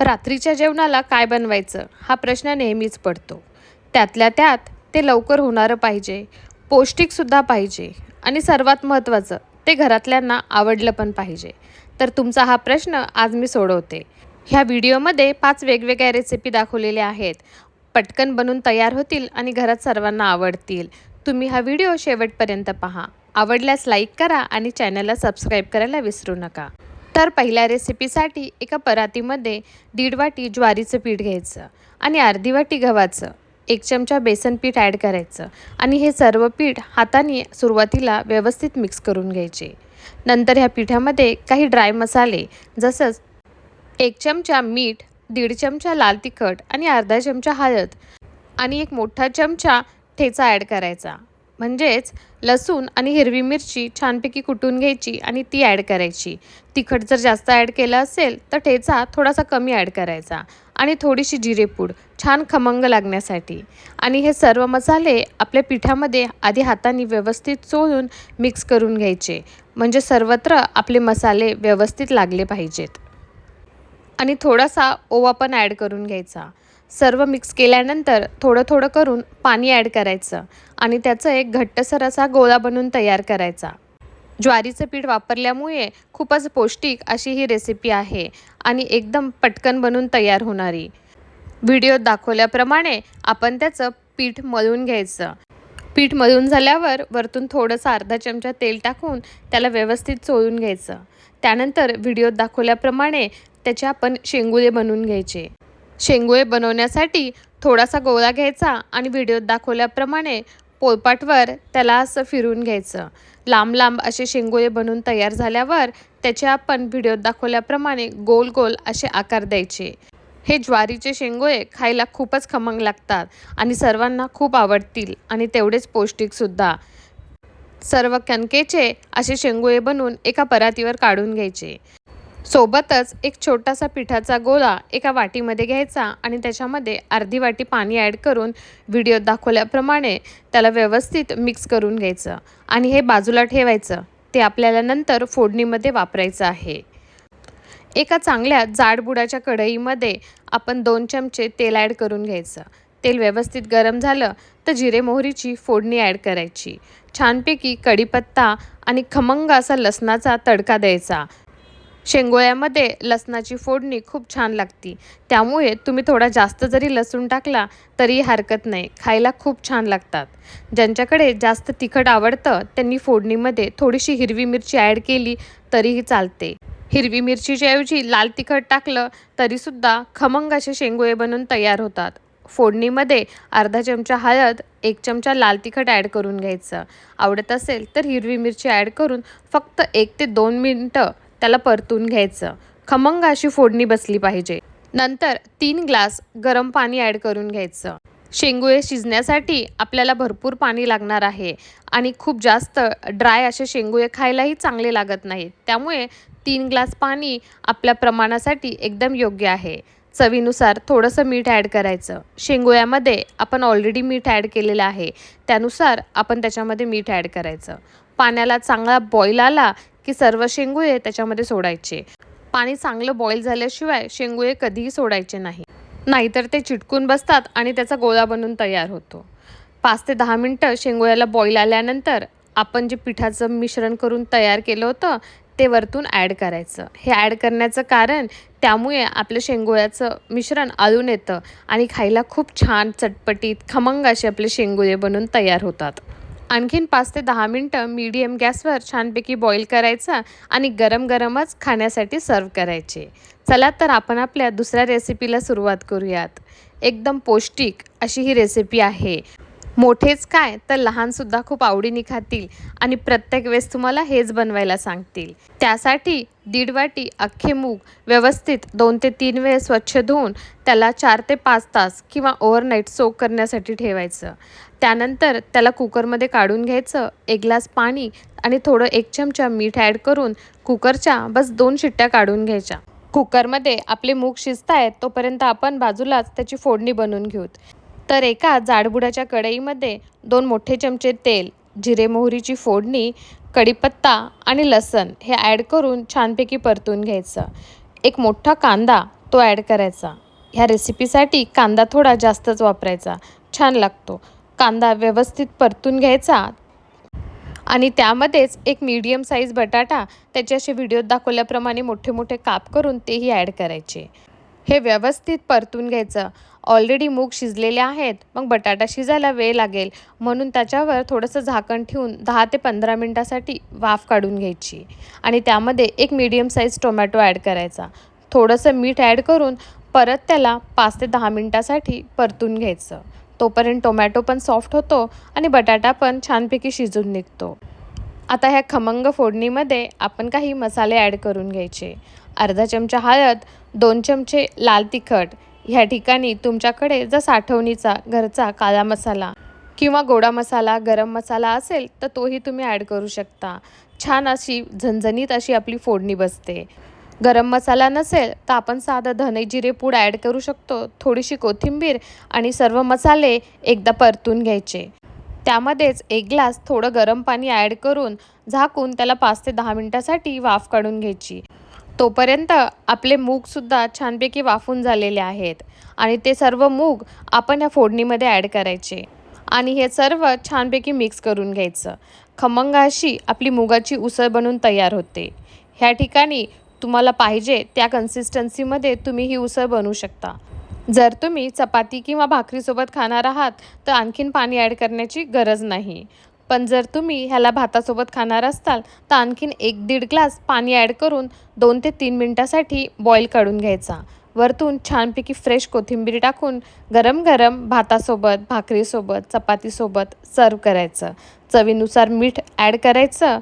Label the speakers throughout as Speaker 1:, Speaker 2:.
Speaker 1: रात्रीच्या जेवणाला काय बनवायचं हा प्रश्न नेहमीच पडतो. त्यातल्या त्यात ते लवकर होणारं पाहिजे पौष्टिकसुद्धा पाहिजे आणि सर्वात महत्त्वाचं ते घरातल्यांना आवडलं पण पाहिजे. तर तुमचा हा प्रश्न आज मी सोडवते. ह्या व्हिडिओमध्ये पाच वेगवेगळ्या रेसिपी दाखवलेल्या आहेत. पटकन बनून तयार होतील आणि घरात सर्वांना आवडतील. तुम्ही हा व्हिडिओ शेवटपर्यंत पहा. आवडल्यास लाईक करा आणि चॅनलला सबस्क्राईब करायला विसरू नका. तर पहिल्या रेसिपीसाठी एका परातीमध्ये दीड वाटी ज्वारीचं पीठ घ्यायचं आणि अर्धी वाटी गव्हाचं एक चमचा बेसन पीठ ॲड करायचं आणि हे सर्व पीठ हाताने सुरुवातीला व्यवस्थित मिक्स करून घ्यायचे. नंतर ह्या पिठामध्ये काही ड्राय मसाले जसंच एक चमचा मीठ दीड चमचा लाल तिखट आणि अर्धा चमचा हळद आणि एक मोठा चमचा ठेचा ॲड करायचा. म्हणजेच लसूण आणि हिरवी मिरची छानपैकी कुटून घ्यायची आणि ती ॲड करायची. तिखट जर जास्त ॲड केलं असेल तर ठेचा थोडासा कमी ॲड करायचा आणि थोडीशी जिरेपूड छान खमंग लागण्यासाठी. आणि हे सर्व मसाले आपल्या पिठामध्ये आधी हाताने व्यवस्थित चोळून मिक्स करून घ्यायचे. म्हणजे सर्वत्र आपले मसाले व्यवस्थित लागले पाहिजेत. आणि थोडासा ओवा पण ॲड करून घ्यायचा. सर्व मिक्स केल्यानंतर थोडं थोडं करून पाणी ॲड करायचं आणि त्याचं एक घट्टसर असा गोळा बनवून तयार करायचा. ज्वारीचं पीठ वापरल्यामुळे खूपच पौष्टिक अशी ही रेसिपी आहे आणि एकदम पटकन बनून तयार होणारी. व्हिडिओत दाखवल्याप्रमाणे आपण त्याचं पीठ मळून घ्यायचं. पीठ मळून झाल्यावर वरतून थोडंसं अर्धा चमचा तेल टाकून त्याला व्यवस्थित चोळून घ्यायचं. त्यानंतर व्हिडिओत दाखवल्याप्रमाणे त्याचे आपण शेंगुले बनवून घ्यायचे. शेंगुळे बनवण्यासाठी थोडासा गोळा घ्यायचा आणि व्हिडिओत दाखवल्याप्रमाणे पोळपाटवर त्याला असं फिरून घ्यायचं. लांब लांब असे शेंगोळे बनवून तयार झाल्यावर त्याचे आपण व्हिडिओत दाखवल्याप्रमाणे गोल गोल असे आकार द्यायचे. हे ज्वारीचे शेंगोळे खायला खूपच खमंग लागतात आणि सर्वांना खूप आवडतील आणि तेवढेच पौष्टिकसुद्धा सर्व कणकेचे असे शेंगोळे बनवून एका परातीवर काढून घ्यायचे. सोबतच एक छोटासा पिठाचा गोळा एका वाटीमध्ये घ्यायचा आणि त्याच्यामध्ये अर्धी वाटी पाणी ॲड करून व्हिडिओत दाखवल्याप्रमाणे त्याला व्यवस्थित मिक्स करून घ्यायचं आणि हे बाजूला ठेवायचं. ते आपल्याला नंतर फोडणीमध्ये वापरायचं आहे. एका चांगल्या जाडबुडाच्या कढईमध्ये आपण दोन चमचे तेल ॲड करून घ्यायचं. तेल व्यवस्थित गरम झालं तर जिरे मोहरीची फोडणी ॲड करायची. छानपैकी कढीपत्ता आणि खमंग असा लसणाचा तडका द्यायचा. शेंगोळ्यामध्ये लसणाची फोडणी खूप छान लागती. त्यामुळे तुम्ही थोडा जास्त जरी लसूण टाकला तरी हरकत नाही. खायला खूप छान लागतात. ज्यांच्याकडे जास्त तिखट आवडतं त्यांनी फोडणीमध्ये थोडीशी हिरवी मिरची ॲड केली तरीही चालते. हिरवी मिरचीच्या ऐवजी लाल तिखट टाकलं तरीसुद्धा खमंग असे शेंगोळे बनवून तयार होतात. फोडणीमध्ये अर्धा चमचा हळद एक चमचा लाल तिखट ॲड करून घ्यायचं. आवडत असेल तर हिरवी मिरची ॲड करून फक्त एक ते दोन मिनटं त्याला परतून घ्यायचं. खमंग अशी फोडणी बसली पाहिजे. नंतर तीन ग्लास गरम पाणी ॲड करून घ्यायचं. शेंगुळे शिजण्यासाठी आपल्याला भरपूर पाणी लागणार आहे आणि खूप जास्त ड्राय असे शेंगुळे खायलाही चांगले लागत नाहीत. त्यामुळे तीन ग्लास पाणी आपल्या प्रमाणासाठी एकदम योग्य आहे. चवीनुसार थोडंसं मीठ ॲड करायचं. शेंगोळ्यामध्ये आपण ऑलरेडी मीठ ॲड केलेलं आहे. त्यानुसार आपण त्याच्यामध्ये मीठ ॲड करायचं. पाण्याला चांगला बॉईल आला की सर्व शेंगुळे त्याच्यामध्ये सोडायचे. पाणी चांगलं बॉईल झाल्याशिवाय शेंगुळे कधीही सोडायचे नाही. नाहीतर ते चिटकून बसतात आणि त्याचा गोळा बनून तयार होतो. पाच ते दहा मिनटं शेंगोळ्याला बॉईल आल्यानंतर आपण जे पिठाचं मिश्रण करून तयार केलं होतं ते वरतून ॲड करायचं. हे ॲड करण्याचं कारण त्यामुळे आपलं शेंगोळ्याचं मिश्रण आळून येतं आणि खायला खूप छान चटपटीत खमंग असे आपले शेंगोळे बनून तयार होतात. आणखीन पाच ते दहा मिनटं मीडियम गॅसवर छानपैकी बॉईल करायचा आणि गरम गरमच खाण्यासाठी सर्व करायचे. चला तर आपण आपल्या दुसऱ्या रेसिपीला सुरुवात करूयात. एकदम पौष्टिक अशी ही रेसिपी आहे. मोठेच काय तर लहानसुद्धा खूप आवडीने खातील आणि प्रत्येक वेळेस तुम्हाला हेच बनवायला सांगतील. त्यासाठी दीड वाटी अख्खे मूग व्यवस्थित दोन ते तीन वेळ स्वच्छ धुवून त्याला चार ते पाच तास किंवा ओव्हरनाईट सोक करण्यासाठी ठेवायचं. त्यानंतर त्याला कुकरमध्ये काढून घ्यायचं एक ग्लास पाणी आणि थोडं एक चमचा मीठ ॲड करून कुकरच्या बस दोन शिट्ट्या काढून घ्यायच्या. कुकरमध्ये आपले मूग शिजत आहेत तोपर्यंत आपण बाजूलाच त्याची फोडणी बनवून घेऊत. तर एका जाडबुडाच्या कढईमध्ये दोन मोठे चमचे तेल जिरे मोहरीची फोडणी कढीपत्ता आणि लसण हे ॲड करून छानपैकी परतून घ्यायचं. एक मोठा कांदा तो ॲड करायचा. ह्या रेसिपीसाठी कांदा थोडा जास्तच वापरायचा. छान लागतो. कांदा व्यवस्थित परतून घ्यायचा आणि त्यामध्येच एक मीडियम साईज बटाटा त्याचे असे व्हिडिओत दाखवल्याप्रमाणे मोठे मोठे काप करून तेही ॲड करायचे. हे व्यवस्थित परतून घ्यायचं ऑलरेडी मूग शिजलेले आहेत मग बटाटा शिजायला वेळ लागेल. म्हणून त्याच्यावर थोडंसं झाकण ठेवून दहा ते पंधरा मिनटासाठी वाफ काढून घ्यायची. आणि त्यामध्ये एक मीडियम साईज टोमॅटो ॲड करायचा. थोडंसं मीठ ॲड करून परत त्याला पाच ते दहा मिनटासाठी परतून घ्यायचं. तोपर्यंत टोमॅटो पण सॉफ्ट होतो आणि बटाटा पण छानपैकी शिजून निघतो. आता ह्या खमंग फोडणीमध्ये आपण काही मसाले ॲड करून घ्यायचे. अर्धा चमचा हळद दोन चमचे लाल तिखट ह्या ठिकाणी तुमच्याकडे जर साठवणीचा घरचा काळा मसाला किंवा गोडा मसाला गरम मसाला असेल तर तोही तुम्ही ॲड करू शकता. छान अशी झणझणीत अशी आपली फोडणी बसते. गरम मसाला नसेल तर आपण साधं धने जिरे पूड ॲड करू शकतो थोडीशी कोथिंबीर आणि सर्व मसाले एकदा परतून घ्यायचे. त्यामध्येच एक ग्लास थोडं गरम पाणी ॲड करून झाकून त्याला पाच ते दहा मिनटासाठी वाफ काढून घ्यायची. तोपर्यंत आपले मूगसुद्धा छानपैकी वाफून झालेले आहेत. आणि ते सर्व मूग आपण या फोडणीमध्ये ॲड करायचे. आणि हे सर्व छानपैकी मिक्स करून घ्यायचं. खमंग अशी आपली मुगाची उसळ बनून तयार होते. ह्या ठिकाणी तुम्हाला पाहिजे त्या कन्सिस्टन्सीमध्ये तुम्ही ही उसळ बनवू शकता. जर तुम्ही चपाती किंवा भाकरीसोबत खाणार आहात तर आणखीन पाणी ॲड करण्याची गरज नाही. पण जर तुम्ही ह्याला भातासोबत खाणार असाल तर आणखीन एक दीड ग्लास पाणी ॲड करून दोन ते तीन मिनटासाठी बॉईल काढून घ्यायचा. वरतून छानपैकी फ्रेश कोथिंबीर टाकून गरम गरम भातासोबत भाकरीसोबत चपातीसोबत सर्व करायचं. चवीनुसार मीठ ॲड करायचं.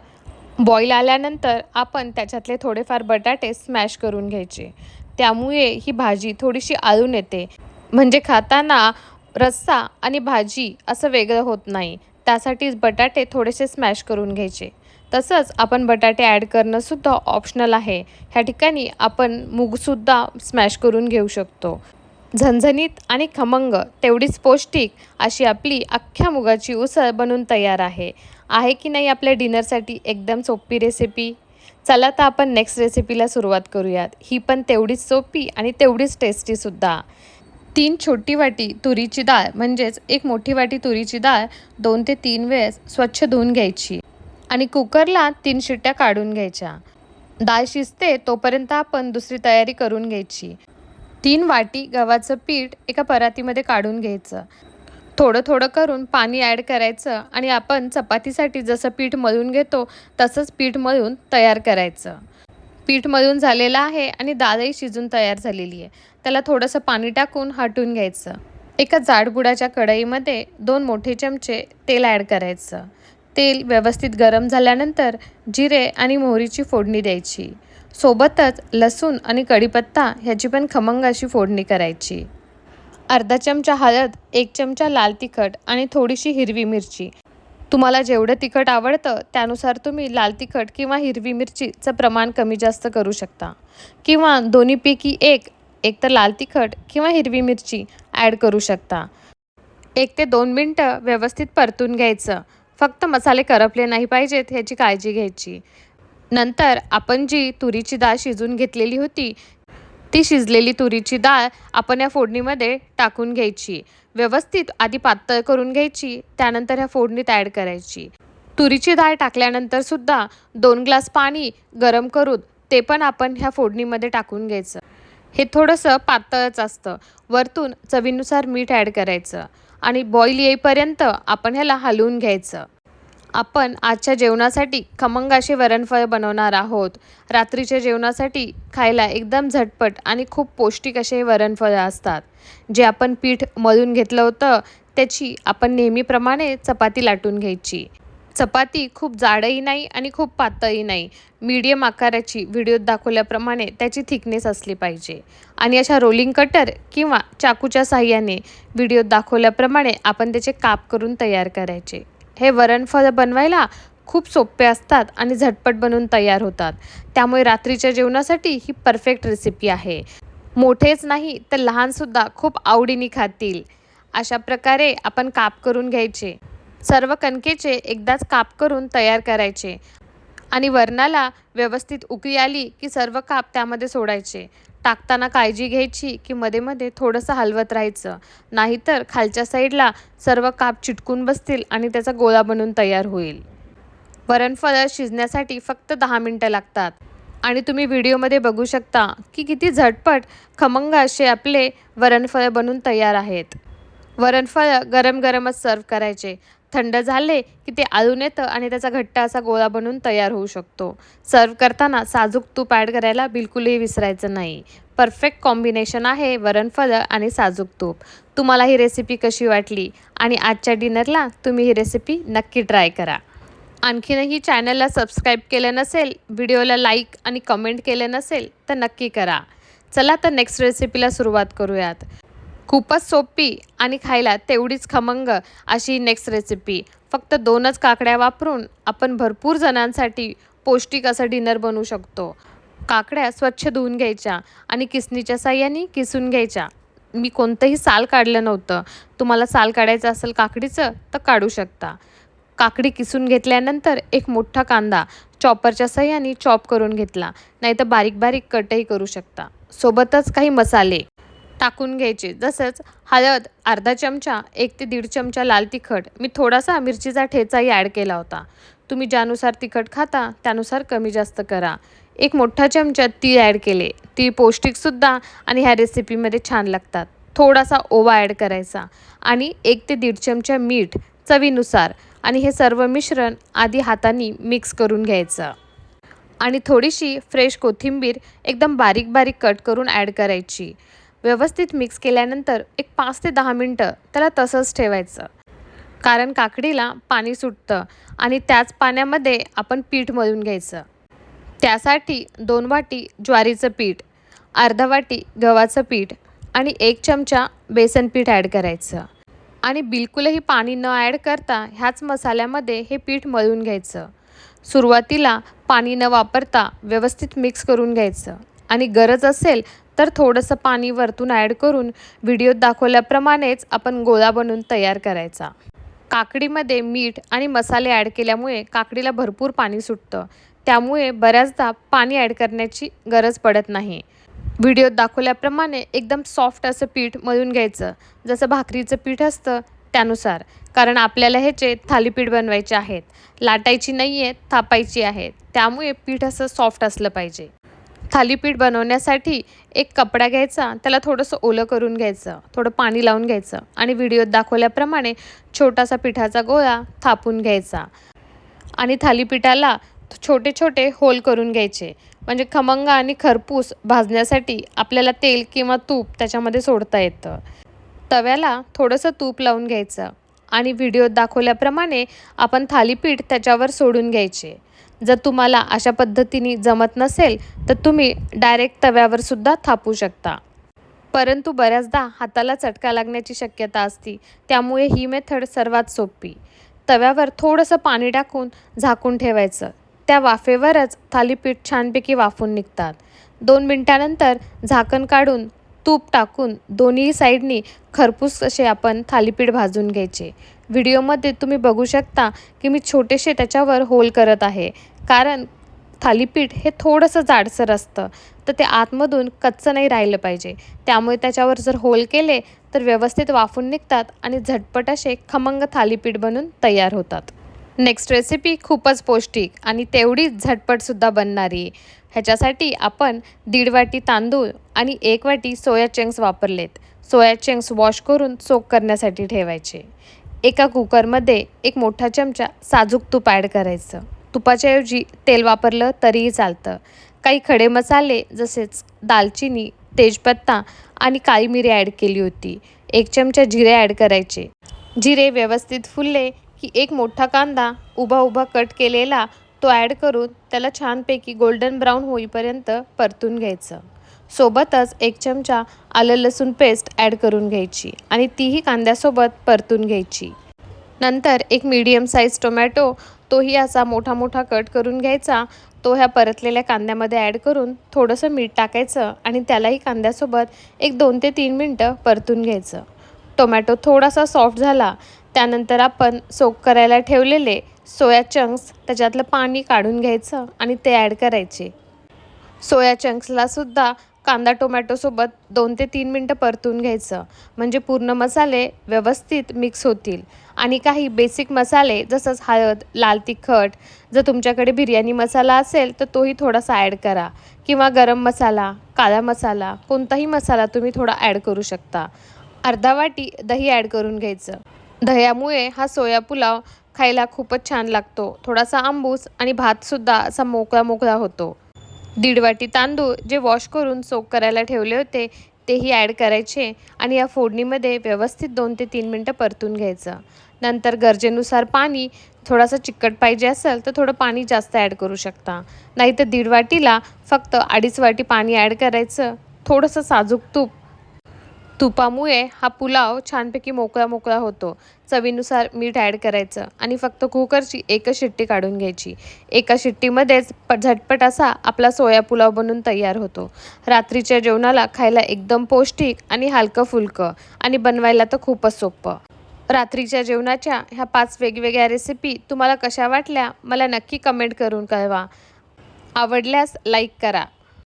Speaker 1: बॉईल आल्यानंतर आपण त्याच्यातले थोडेफार बटाटे स्मॅश करून घ्यायचे. त्यामुळे ही भाजी थोडीशी आळून येते. म्हणजे खाताना रस्सा आणि भाजी असं वेगळं होत नाही. त्यासाठीच बटाटे थोडेसे स्मॅश करून घ्यायचे. तसंच आपण बटाटे ॲड करणंसुद्धा ऑप्शनल आहे. ह्या ठिकाणी आपण मूगसुद्धा स्मॅश करून घेऊ शकतो. झणझणीत आणि खमंग तेवढीच पौष्टिक अशी आपली अख्ख्या मुगाची उसळ बनून तयार आहे. आहे की नाही आपल्या डिनरसाठी एकदम सोपी रेसिपी? चला तर आपण नेक्स्ट रेसिपीला सुरुवात करूयात. ही पण तेवढीच सोपी आणि तेवढीच टेस्टीसुद्धा तीन छोटी वाटी तुरीची डाळ म्हणजेच एक मोठी वाटी तुरीची डाळ दोन ते तीन वेळेस स्वच्छ धुवून घ्यायची आणि कुकरला तीन शिट्ट्या काढून घ्यायच्या. डाळ शिजते तोपर्यंत आपण दुसरी तयारी करून घ्यायची. तीन वाटी गव्हाचं पीठ एका परातीमध्ये काढून घ्यायचं. थोडं थोडं करून पाणी ॲड करायचं आणि आपण चपातीसाठी जसं पीठ मळून घेतो तसंच पीठ मळून तयार करायचं. पीठमधून झालेला आहे आणि दादही शिजून तयार झालेली आहे. त्याला थोडंसं पाणी टाकून हटून घ्यायचं. एका जाडबुडाच्या कढईमध्ये दोन मोठे चमचे तेल ॲड करायचं. तेल व्यवस्थित गरम झाल्यानंतर जिरे आणि मोहरीची फोडणी द्यायची. सोबतच लसूण आणि कढीपत्ता ह्याची पण खमंग अशी फोडणी करायची. अर्धा चमचा हळद एक चमचा लाल तिखट आणि थोडीशी हिरवी मिरची. तुम्हाला जेवढं तिखट आवडतं त्यानुसार तुम्ही लाल तिखट किंवा हिरवी मिरचीचं प्रमाण कमी जास्त करू शकता. किंवा दोन्हीपैकी एक एक तर लाल तिखट किंवा हिरवी मिरची ॲड करू शकता. एक ते दोन मिनटं व्यवस्थित परतून घ्यायचं. फक्त मसाले करपले नाही पाहिजेत ह्याची काळजी घ्यायची. नंतर आपण जी तुरीची डाळ शिजून घेतलेली होती ती शिजलेली तुरीची डाळ आपण या फोडणीमध्ये टाकून घ्यायची. व्यवस्थित आधी पातळ करून घ्यायची त्यानंतर ह्या फोडणीत ॲड करायची. तुरीची डाळ टाकल्यानंतर सुद्धा दोन ग्लास पाणी गरम करून ते पण आपण ह्या फोडणीमध्ये टाकून घ्यायचं. हे थोडंसं पातळच असतं. वरतून चवीनुसार मीठ ॲड करायचं आणि बॉईल येईपर्यंत आपण ह्याला हलवून घ्यायचं. आपण आजच्या जेवणासाठी खमंग असे वरणफळ बनवणार आहोत. रात्रीच्या जेवणासाठी खायला एकदम झटपट आणि खूप पौष्टिक असे वरणफळं असतात. जे आपण पीठ मळून घेतलं होतं त्याची आपण नेहमीप्रमाणे चपाती लाटून घ्यायची. चपाती खूप जाडही नाही आणि खूप पातळही नाही. मीडियम आकाराची व्हिडिओत दाखवल्याप्रमाणे त्याची थिकनेस असली पाहिजे. आणि अशा रोलिंग कटर किंवा चाकूच्या साह्याने व्हिडिओत दाखवल्याप्रमाणे आपण त्याचे काप करून तयार करायचे. हे वरणफळ बनवायला खूप सोपे असतात आणि झटपट बनवून तयार होतात. त्यामुळे रात्रीच्या जेवणासाठी ही परफेक्ट रेसिपी आहे. मोठेच नाही तर लहानसुद्धा खूप आवडीने खातील. अशा प्रकारे आपण काप करून घ्यायचे. सर्व कणकेचे एकदाच काप करून तयार करायचे. आणि वरणाला व्यवस्थित उकळी आली की सर्व काप त्यामध्ये सोडायचे. टाकताना काळजी घ्यायची की मध्ये मध्ये थोडंसं हलवत राहायचं. नाहीतर खालच्या साईडला सर्व काप चिटकून बसतील आणि त्याचा गोळा बनून तयार होईल. वरणफळं शिजण्यासाठी फक्त दहा मिनटं लागतात. आणि तुम्ही व्हिडिओमध्ये बघू शकता की किती झटपट खमंग असे आपले वरणफळं बनून तयार आहेत. वरणफळं गरम गरमच सर्व करायचे. थंड झाले की ते आळून येतं आणि त्याचा घट्ट असा गोळा बनून तयार होऊ शकतो. सर्व करताना साजूक तूप ॲड करायला बिलकुलही विसरायचं नाही. परफेक्ट कॉम्बिनेशन आहे वरणफळं आणि साजूक तूप. तुम्हाला ही रेसिपी कशी वाटली आणि आजच्या डिनरला तुम्ही ही रेसिपी नक्की ट्राय करा. आणखीनही चॅनलला सबस्क्राईब केलं नसेल व्हिडिओला लाईक आणि कमेंट केलं नसेल तर नक्की करा. चला तर नेक्स्ट रेसिपीला सुरुवात करूयात. खूपच सोपी आणि खायला तेवढीच खमंग अशी नेक्स्ट रेसिपी फक्त दोनच काकड्या वापरून आपण भरपूर जणांसाठी पौष्टिक असं डिनर बनवू शकतो. काकड्या स्वच्छ धुवून घ्यायच्या आणि किसणीच्या साह्याने किसून घ्यायच्या. मी कोणतंही साल काढलं नव्हतं. तुम्हाला साल काढायचं असेल काकडीचं तर काढू शकता. काकडी किसून घेतल्यानंतर एक मोठा कांदा चॉपरच्या सहाय्याने चॉप करून घेतला. नाही तर बारीक बारीक कटही करू शकता. सोबतच काही मसाले. टाकून घ्यायचे. जसंच हळद अर्धा चमचा एक ते दीड चमचा लाल तिखट. मी थोडासा मिरचीचा ठेचाही ॲड केला होता. तुम्ही ज्यानुसार तिखट खाता त्यानुसार कमी जास्त करा. एक मोठा चमचा तीळ ॲड केले. ती पौष्टिकसुद्धा आणि ह्या रेसिपीमध्ये छान लागतात. थोडासा ओवा ॲड करायचा आणि एक ते दीड चमचा मीठ चवीनुसार आणि हे सर्व मिश्रण आधी हाताने मिक्स करून घ्यायचं. आणि थोडीशी फ्रेश कोथिंबीर एकदम बारीक बारीक कट करून ॲड करायची. व्यवस्थित मिक्स केल्यानंतर एक पाच ते दहा मिनटं त्याला तसंच ठेवायचं. कारण काकडीला पाणी सुटतं आणि त्याच पाण्यामध्ये आपण पीठ मळून घ्यायचं. त्यासाठी दोन वाटी ज्वारीचं पीठ अर्धा वाटी गव्हाचं पीठ आणि एक चमचा बेसन पीठ ॲड करायचं. आणि बिलकुलही पाणी न ॲड करता ह्याच मसाल्यामध्ये हे पीठ मळून घ्यायचं. सुरुवातीला पाणी न वापरता व्यवस्थित मिक्स करून घ्यायचं. आणि गरज असेल तर थोडंसं पाणी वरतून ॲड करून व्हिडिओत दाखवल्याप्रमाणेच आपण गोळा बनवून तयार करायचा. काकडीमध्ये मीठ आणि मसाले ॲड केल्यामुळे काकडीला भरपूर पाणी सुटतं. त्यामुळे बऱ्याचदा पाणी ॲड करण्याची गरज पडत नाही. व्हिडिओत दाखवल्याप्रमाणे एकदम सॉफ्ट असं पीठ मळून घ्यायचं. जसं भाकरीचं पीठ असतं त्यानुसार. कारण आपल्याला ह्याचे थालीपीठ बनवायचे आहेत. लाटायची नाही आहेत थापायची आहेत त्यामुळे पीठ असं सॉफ्ट असलं पाहिजे. थालीपीठ बनवण्यासाठी एक कपडा घ्यायचा त्याला थोडंसं ओलं करून घ्यायचं थोडं पाणी लावून घ्यायचं आणि व्हिडिओत दाखवल्याप्रमाणे छोटासा पिठाचा गोळा थापून घ्यायचा आणि थालीपीठाला छोटे छोटे होल करून घ्यायचे. म्हणजे खमंग आणि खरपूस भाजण्यासाठी आपल्याला तेल किंवा तूप त्याच्यामध्ये सोडता येतं. तव्याला थोडंसं तूप लावून घ्यायचं आणि व्हिडिओत दाखवल्याप्रमाणे आपण थालीपीठ त्याच्यावर सोडून घ्यायचे. जर तुम्हाला अशा पद्धतीने जमत नसेल तर तुम्ही डायरेक्ट तव्यावर सुद्धा थापू शकता. परंतु बऱ्याचदा हाताला चटका लागण्याची शक्यता असती. त्यामुळे ही मेथड सर्वात सोपी. तव्यावर थोडंसं पाणी टाकून झाकून ठेवायचं. त्या वाफेवरच थालीपीठ छानपैकी वाफून निघतात. दोन मिनटानंतर झाकण काढून तूप टाकून दोन्ही साईडनी खरपूस असे आपण थालीपीठ भाजून घ्यायचे. व्हिडिओमध्ये तुम्ही बघू शकता की मी छोटेसे त्याच्यावर होल करत आहे. कारण थालीपीठ हे थोडंसं जाडसर असतं. तर ते आतमधून कच्चं नाही राहिलं पाहिजे. त्यामुळे त्याच्यावर जर होल केले तर व्यवस्थित वाफून निघतात आणि झटपट असे खमंग थालीपीठ बनून तयार होतात. नेक्स्ट रेसिपी खूपच पौष्टिक आणि तेवढीच झटपटसुद्धा बनणारी. ह्याच्यासाठी आपण दीड वाटी तांदूळ आणि एक वाटी सोया चंक्स वापरलेत. सोया चंक्स वॉश करून सोक करण्यासाठी ठेवायचे. एका कुकरमध्ये एक मोठा चमचा साजूक तूप ॲड करायचं. तुपाच्याऐवजी तेल वापरलं तरीही चालतं. काही खडे मसाले जसेच दालचिनी तेजपत्ता आणि काळी मिरी ॲड केली होती. एक चमचा जिरे ॲड करायचे. जिरे व्यवस्थित फुलले की एक मोठा कांदा उभा उभा कट केलेला तो ॲड करून त्याला छानपैकी गोल्डन ब्राऊन होईपर्यंत परतून घ्यायचं. सोबतच एक चमचा आलं लसूण पेस्ट ॲड करून घ्यायची आणि तीही कांद्यासोबत परतून घ्यायची. नंतर एक मीडियम साईज टोमॅटो तोही असा मोठा मोठा कट करून घ्यायचा. तो ह्या परतलेल्या कांद्यामध्ये ॲड करून थोडंसं मीठ टाकायचं आणि त्यालाही कांद्यासोबत एक दोन ते तीन मिनटं परतून घ्यायचं. टोमॅटो थोडासा सॉफ्ट झाला त्यानंतर आपण सोक करायला ठेवलेले सोया चंक्स त्याच्यातलं पाणी काढून घ्यायचं आणि ते ॲड करायचे. सोया चंक्सलासुद्धा कांदा टोमॅटोसोबत दोन ते तीन मिनटं परतून घ्यायचं. म्हणजे पूर्ण मसाले व्यवस्थित मिक्स होतील. आणि काही बेसिक मसाले जसंच हळद लाल तिखट जर तुमच्याकडे बिर्याणी मसाला असेल तर तोही थोडासा ॲड करा. किंवा गरम मसाला काळा मसाला कोणताही मसाला तुम्ही थोडा ॲड करू शकता. अर्धा वाटी दही ॲड करून घ्यायचं. दह्यामुळे हा सोया पुलाव खायला खूपच छान लागतो. थोडासा आंबूस आणि भातसुद्धा असा मोकळा मोकळा होतो. दीड वाटी तांदूळ जे वॉश करून सोक करायला ठेवले होते तेही ॲड करायचे आणि या फोडणीमध्ये व्यवस्थित दोन ते तीन मिनटं परतून घ्यायचं. नंतर गरजेनुसार पाणी थोडासा चिकट पाहिजे असेल तर थोडं पाणी जास्त ॲड करू शकता. नाहीतर दीड वाटीला फक्त अडीच वाटी पाणी ॲड करायचं. थोडंसं साजूक तूप तुपामुळे हा पुलाव छानपैकी मोकळा मोकळा होतो. चवीनुसार मीठ ॲड करायचं आणि फक्त कुकरची एकच शिट्टी काढून घ्यायची. एका शिट्टीमध्येच प झटपट असा आपला सोया पुलाव बनून तयार होतो. रात्रीच्या जेवणाला खायला एकदम पौष्टिक आणि हलकं फुलकं आणि बनवायला तर खूपच सोपं. रात्रीच्या जेवणाच्या ह्या पाच वेगवेगळ्या रेसिपी तुम्हाला कशा वाटल्या मला नक्की कमेंट करून कळवा. आवडल्यास लाईक करा.